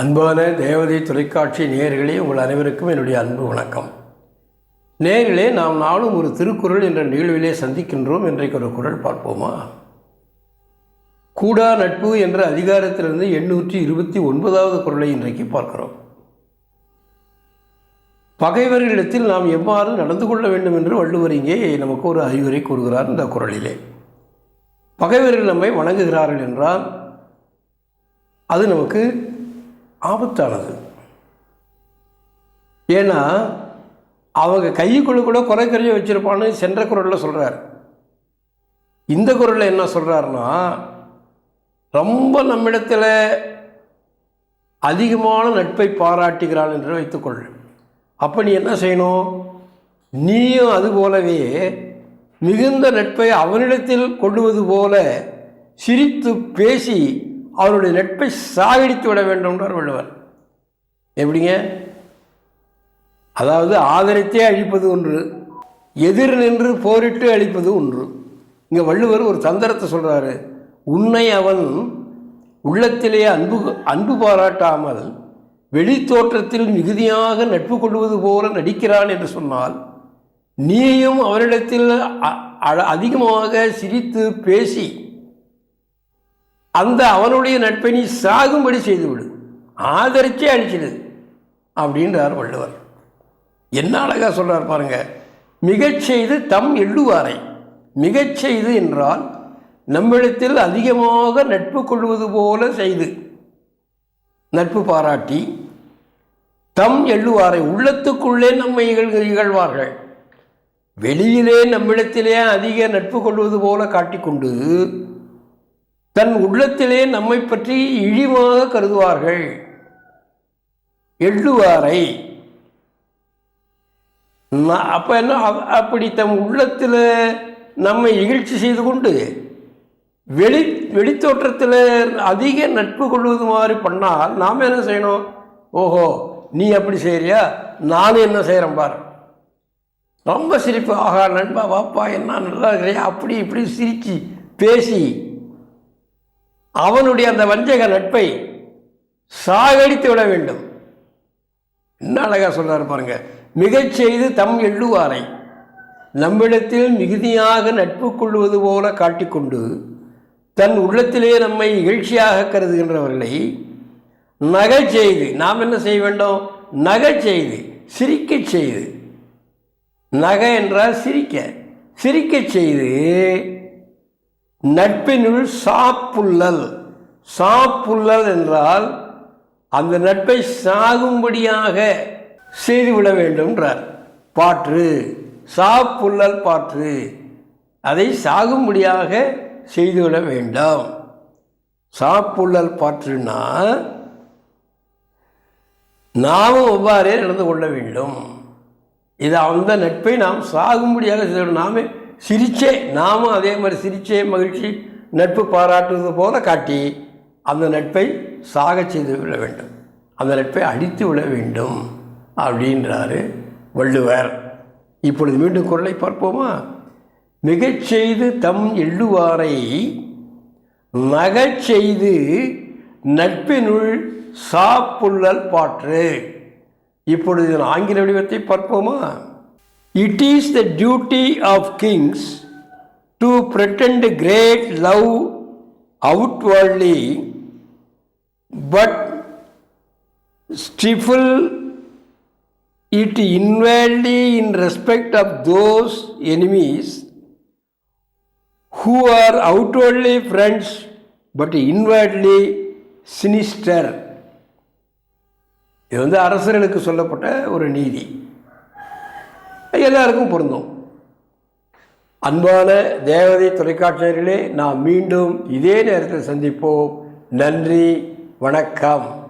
அன்பான தேவதை தொலைக்காட்சி நேயர்களே உங்கள் அனைவருக்கும் என்னுடைய அன்பு வணக்கம். நேர்களே நாம் நாளும் ஒரு திருக்குறள் என்ற நிகழ்விலே சந்திக்கின்றோம். இன்றைக்கு ஒரு குறள் பார்ப்போமா? கூடா நட்பு என்ற அதிகாரத்திலிருந்து எண்ணூற்றி இருபத்தி ஒன்பதாவது குரலை இன்றைக்கு பார்க்கிறோம். பகைவர்களிடத்தில் நாம் எவ்வாறு நடந்து கொள்ள வேண்டும் என்று வள்ளுவர் இங்கே நமக்கு ஒரு அறிவுரை கூறுகிறார் இந்த குரலிலே. பகைவர்கள் நம்மை வணங்குகிறார்கள் என்றால் அது நமக்கு ஆபத்தானது. ஏன்னா அவங்க கைக்குள்ள கூட குறை கரையை வச்சிருப்பான்னு சென்ற குரலில் சொல்கிறார் இந்த குரலில் என்ன சொல்கிறாருன்னா ரொம்ப நம்மிடத்தில் அதிகமான நட்பை பாராட்டுகிறான் என்று வைத்துக்கொள். அப்போ நீ என்ன செய்யணும்? நீயும் அது போலவே மிகுந்த நட்பை அவனிடத்தில் கொள்ளுவது போல சிரித்து பேசி அவருடைய நட்பை சாகடித்து விட வேண்டும்ன்றார் வள்ளுவர் எப்படிங்க? அதாவது ஆதரித்தே அழிப்பது ஒன்று எதிர் நின்று போரிட்டு அழிப்பது ஒன்று. இங்கே வள்ளுவர் ஒரு தந்திரத்தை சொல்கிறாரு உன்னை அவன் உள்ளத்திலே அன்பு அன்பு பாராட்டாமல் வெளித்தோற்றத்தில் மிகுதியாக நட்பு கொள்வது போல நடிக்கிறான் என்று சொன்னால் நீயும் அவரிடத்தில் அ- அதிகமாக சிரித்து பேசி அந்த அவனுடைய நட்பை நீ சாகும்படி செய்துவிடு. ஆதரிச்சே அழிச்சிடு அப்படின்றார் வள்ளுவர். என்ன அழகாக சொல்கிறார் பாருங்க. மிகச்செய்து தம் எள்ளுவாரை. மிகச்செய்து என்றால் நம்மிடத்தில் அதிகமாக நட்பு கொள்வது போல செய்து. நட்பு பாராட்டி தம் எள்ளுவாரை உள்ளத்துக்குள்ளே நம்மை இகழ்வார்கள். வெளியிலே நம்மிடத்திலே அதிக நட்பு கொள்வது போல காட்டிக்கொண்டு தன் உள்ளத்திலே நம்மை பற்றி இழிவாக கருதுவார்கள். எள்ளுவாரை. ந- அப்ப என்ன அப்படி தம் உள்ளத்தில் நம்மை இகழ்ச்சி செய்து கொண்டு வெளி வெளித்தோற்றத்தில் அதிக நட்பு கொள்வது மாதிரி பண்ணால் நாம் என்ன செய்யணும்? ஓஹோ நீ அப்படி செய்கிறியா நானும் என்ன செய்கிறேன் பார். ரொம்ப சிரிப்பு. ஆகா நண்பா வாப்பா என்ன நல்லா இருக்கிறியா? அப்படி இப்படி சிரித்து பேசி அவனுடைய அந்த வஞ்சக நட்பை சாகடித்து விட வேண்டும். என்ன அழகாக சொல்கிறார் பாருங்க. மிகச் செய்து தம் எள்ளுவாரை நம்மிடத்தில் மிகுதியாக நட்பு கொள்வது போல காட்டிக்கொண்டு தன் உள்ளத்திலே நம்மை இகழ்ச்சியாக கருதுகின்றவர்களை நகை செய்து நாம் என்ன செய்ய வேண்டும்? நகை செய்து சிரிக்கச் செய்து. நகை என்றால் சிரிக்க. சிரிக்கச் செய்து நட்பினுள் சாப்புள்ளல். சாப்புள்ளல் என்றால் அந்த நட்பை சாகும்படியாக செய்துவிட வேண்டும்ன்றார். பாற்று. சாப்புள்ளல் பாற்று. அதை சாகும்படியாக செய்துவிட வேண்டாம். சாப்புள்ளல் பாற்றுனா நாமும் ஒவ்வாறே நடந்து கொள்ள வேண்டும். இது அந்த நட்பை நாம் சாகும்படியாக செய்துவிட நாமே சிரிச்சே நாமும் அதே மாதிரி சிரிச்சே மகிழ்ச்சி நட்பு பாராட்டுவது போல காட்டி அந்த நட்பை சாகச் செய்து விட வேண்டும். அந்த நட்பை அடித்து விட வேண்டும் அப்படின்றாரு வள்ளுவர். இப்பொழுது மீண்டும் குரலை பார்ப்போமா? மிகச் செய்து தம் எள்ளுவாரை நகச் செய்து நட்பினுள் சாப்புள்ளல் பாற்று. இப்பொழுது ஆங்கில வடிவத்தை பார்ப்போமா? It is the duty of kings to pretend great love outwardly but stifle it inwardly in respect of those enemies who are outwardly friends but inwardly sinister இது வந்து அரசர்களுக்கு சொல்லப்பட்ட ஒரு நீதி எல்லாருக்கும் பொருந்தும். அன்பான தேவதை தொலைக்காட்சியர்களே நாம் மீண்டும் இதே நேரத்தில் சந்திப்போம். நன்றி வணக்கம்.